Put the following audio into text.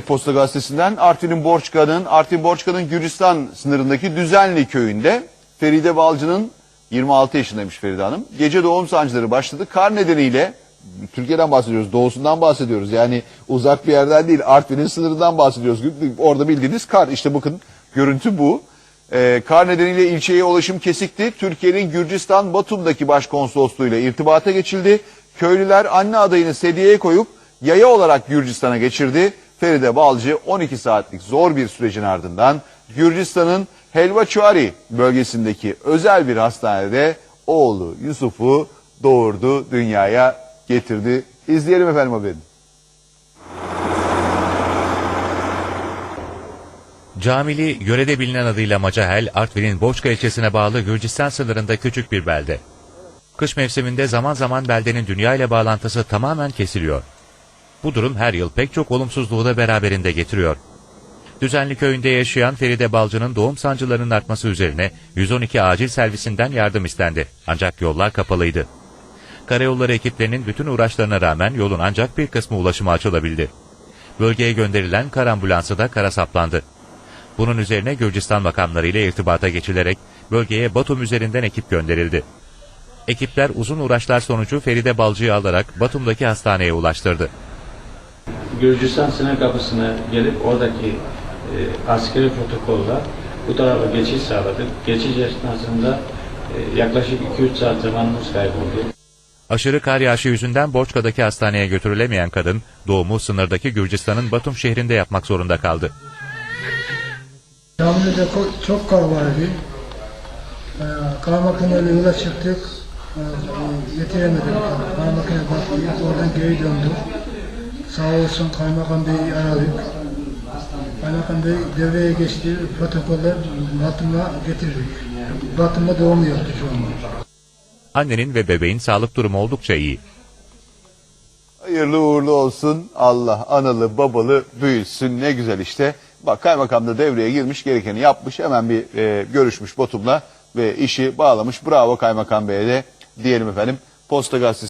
Posta Gazetesi'nden Artvin'in Borçka'nın Artvin Borçka'nın Gürcistan sınırındaki Düzenli köyünde Feride Balcı'nın 26 yaşındaymış Feride Hanım. Gece doğum sancıları başladı. Kar nedeniyle Türkiye'den bahsediyoruz, doğusundan bahsediyoruz. Yani uzak bir yerden değil, Artvin'in sınırından bahsediyoruz. Orada bildiğiniz kar. İşte bakın görüntü bu. Ee, kar nedeniyle ilçeye ulaşım kesikti. Türkiye'nin Gürcistan Batum'daki başkonsolosluğuyla irtibata geçildi. Köylüler anne adayını sedyeye koyup yaya olarak Gürcistan'a geçirdi. Feride Balcı 12 saatlik zor bir sürecin ardından Gürcistan'ın Helvaçuari bölgesindeki özel bir hastanede oğlu Yusuf'u doğurdu, dünyaya getirdi. İzleyelim efendim haberini. Camili, yörede bilinen adıyla Macahel, Artvin'in Boçka ilçesine bağlı Gürcistan sınırında küçük bir belde. Kış mevsiminde zaman zaman beldenin dünya ile bağlantısı tamamen kesiliyor. Bu durum her yıl pek çok olumsuzluğu da beraberinde getiriyor. Düzenli köyünde yaşayan Feride Balcı'nın doğum sancılarının artması üzerine 112 acil servisinden yardım istendi. Ancak yollar kapalıydı. Karayolları ekiplerinin bütün uğraşlarına rağmen yolun ancak bir kısmı ulaşıma açılabildi. Bölgeye gönderilen kar ambulansı da kara saplandı. Bunun üzerine Gürcistan makamları ile irtibata geçilerek bölgeye Batum üzerinden ekip gönderildi. Ekipler uzun uğraşlar sonucu Feride Balcı'yı alarak Batum'daki hastaneye ulaştırdı. Gürcistan sınır kapısına gelip oradaki e, askeri protokolla bu tarafa geçiş sağladık. Geçiş esnasında e, yaklaşık 2-3 saat zamanımız kayboldu. Aşırı kar yağışı yüzünden Borçka'daki hastaneye götürülemeyen kadın doğumu sınırdaki Gürcistan'ın Batum şehrinde yapmak zorunda kaldı. Camide çok kar vardı. Ee, kar makineyle yola çıktık. Ee, yetiremedik. Kar makine baktı. Oradan geri döndük. Sağ olsun kaymakam beyi aradık. Kaymakam bey devreye geçti. Protokoller Batum'a getirdik. Batum'da doğum yaptı şu anda. Annenin ve bebeğin sağlık durumu oldukça iyi. Hayırlı uğurlu olsun. Allah analı babalı büyüsün. Ne güzel işte. Bak kaymakam da devreye girmiş gerekeni yapmış. Hemen bir e, görüşmüş Batum'la ve işi bağlamış. Bravo kaymakam beye de diyelim efendim. Posta Gazetesi.